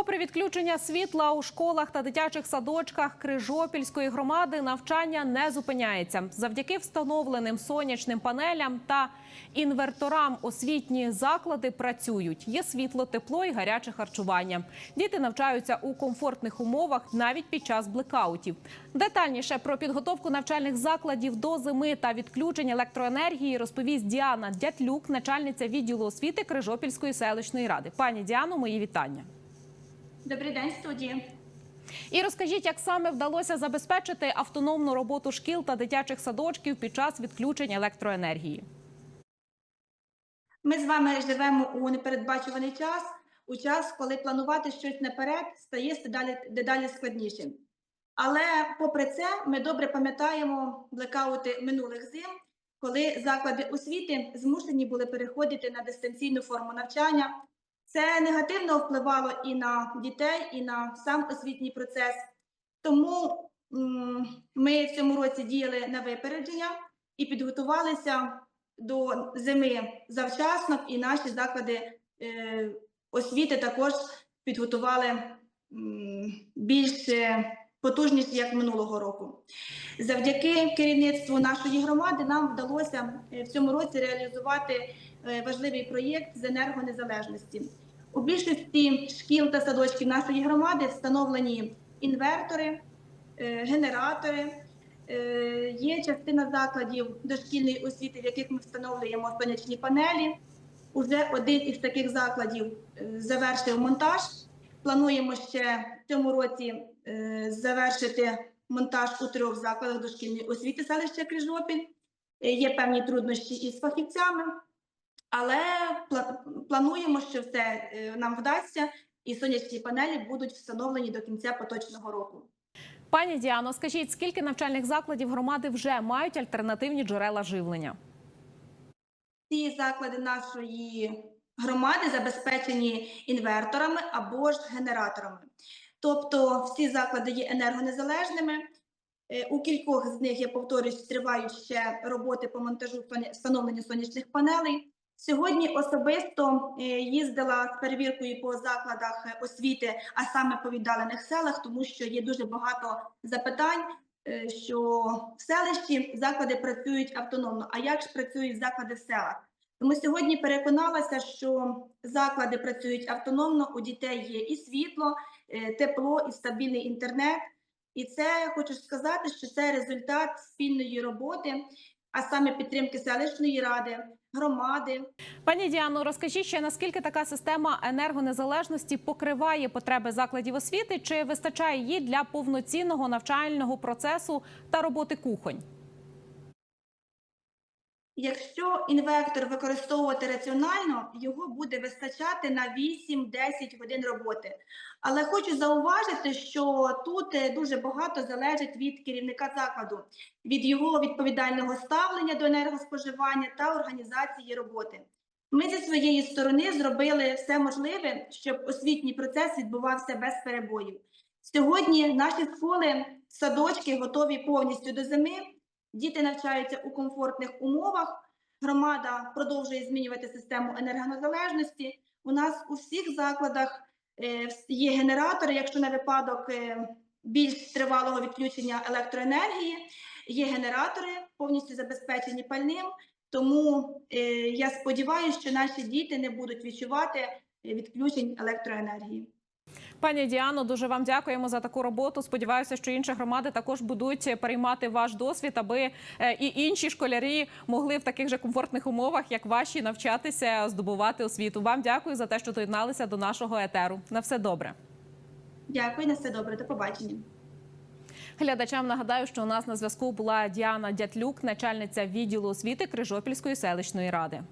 Попри відключення світла у школах та дитячих садочках Крижопільської громади, навчання не зупиняється. Завдяки встановленим сонячним панелям та інверторам освітні заклади працюють. Є світло, тепло і гаряче харчування. Діти навчаються у комфортних умовах навіть під час блекаутів. Детальніше про підготовку навчальних закладів до зими та відключень електроенергії розповість Діана Дятлюк, начальниця відділу освіти Крижопільської селищної ради. Пані Діано, мої вітання. Добрий день, студії. І розкажіть, як саме вдалося забезпечити автономну роботу шкіл та дитячих садочків під час відключень електроенергії. Ми з вами живемо у непередбачуваний час, у час, коли планувати щось наперед стає дедалі, дедалі складнішим. Але, попри це, ми добре пам'ятаємо блекаути минулих зим, коли заклади освіти змушені були переходити на дистанційну форму навчання. Це негативно впливало і на дітей, і на сам освітній процес. Тому ми в цьому році діяли на випередження і підготувалися до зими завчасно, і наші заклади е, освіти також підготували м, більш е, потужність, як минулого року. Завдяки керівництву нашої громади нам вдалося е, в цьому році реалізувати е, важливий проєкт з енергонезалежності. У більшості шкіл та садочків нашої громади встановлені інвертори, е, генератори. Є частина закладів дошкільної освіти, в яких ми встановлюємо сонячні панелі. Уже один із таких закладів завершив монтаж. Плануємо ще в цьому році завершити монтаж у трьох закладах дошкільної освіти селища Крижопіль. Е, Є певні труднощі із фахівцями, але пла- плануємо, що все е, нам вдасться, і сонячні панелі будуть встановлені до кінця поточного року. Пані Діано, скажіть, скільки навчальних закладів громади вже мають альтернативні джерела живлення? Ці заклади нашої громади забезпечені інверторами або ж генераторами. Тобто всі заклади є енергонезалежними. Е, У кількох з них, я повторюсь, тривають ще роботи по монтажу встановленню сонячних панелей. Сьогодні особисто е, їздила з перевіркою по закладах е, освіти, а саме по віддалених селах, тому що є дуже багато запитань, що в селищі заклади працюють автономно. А як ж працюють заклади в селах? Тому сьогодні переконалася, що заклади працюють автономно. У дітей є і світло, е, тепло, і стабільний інтернет. І це хочу сказати, що це результат спільної роботи, а саме підтримки селищної ради, громади, Пані Діано, розкажіть ще наскільки така система енергонезалежності покриває потреби закладів освіти, чи вистачає її для повноцінного навчального процесу та роботи кухонь? Якщо інвектор використовувати раціонально, його буде вистачати на 8-10 годин роботи. Але хочу зауважити, що тут е, дуже багато залежить від керівника закладу, від його відповідального ставлення до енергоспоживання та організації роботи. Ми зі своєї сторони зробили все можливе, щоб освітній процес відбувався без перебоїв. Сьогодні наші школи, садочки готові повністю до зими. Діти навчаються у комфортних умовах. Громада продовжує змінювати систему енергонезалежності. У нас у всіх закладах е, є генератори, якщо на випадок е, більш тривалого відключення електроенергії, є генератори, повністю забезпечені пальним. Тому е, я сподіваюся, що наші діти не будуть відчувати відключень електроенергії. Пані Діано, дуже вам дякуємо за таку роботу. Сподіваюся, що інші громади також будуть переймати ваш досвід, аби е, і інші школярі могли в таких же комфортних умовах, як ваші, навчатися, здобувати освіту. Вам дякую за те, що доєдналися до нашого етеру. На все добре. Дякую, на все добре. До побачення. Глядачам нагадаю, що у нас на зв'язку була Діана Дятлюк, начальниця відділу освіти Крижопільської селищної ради.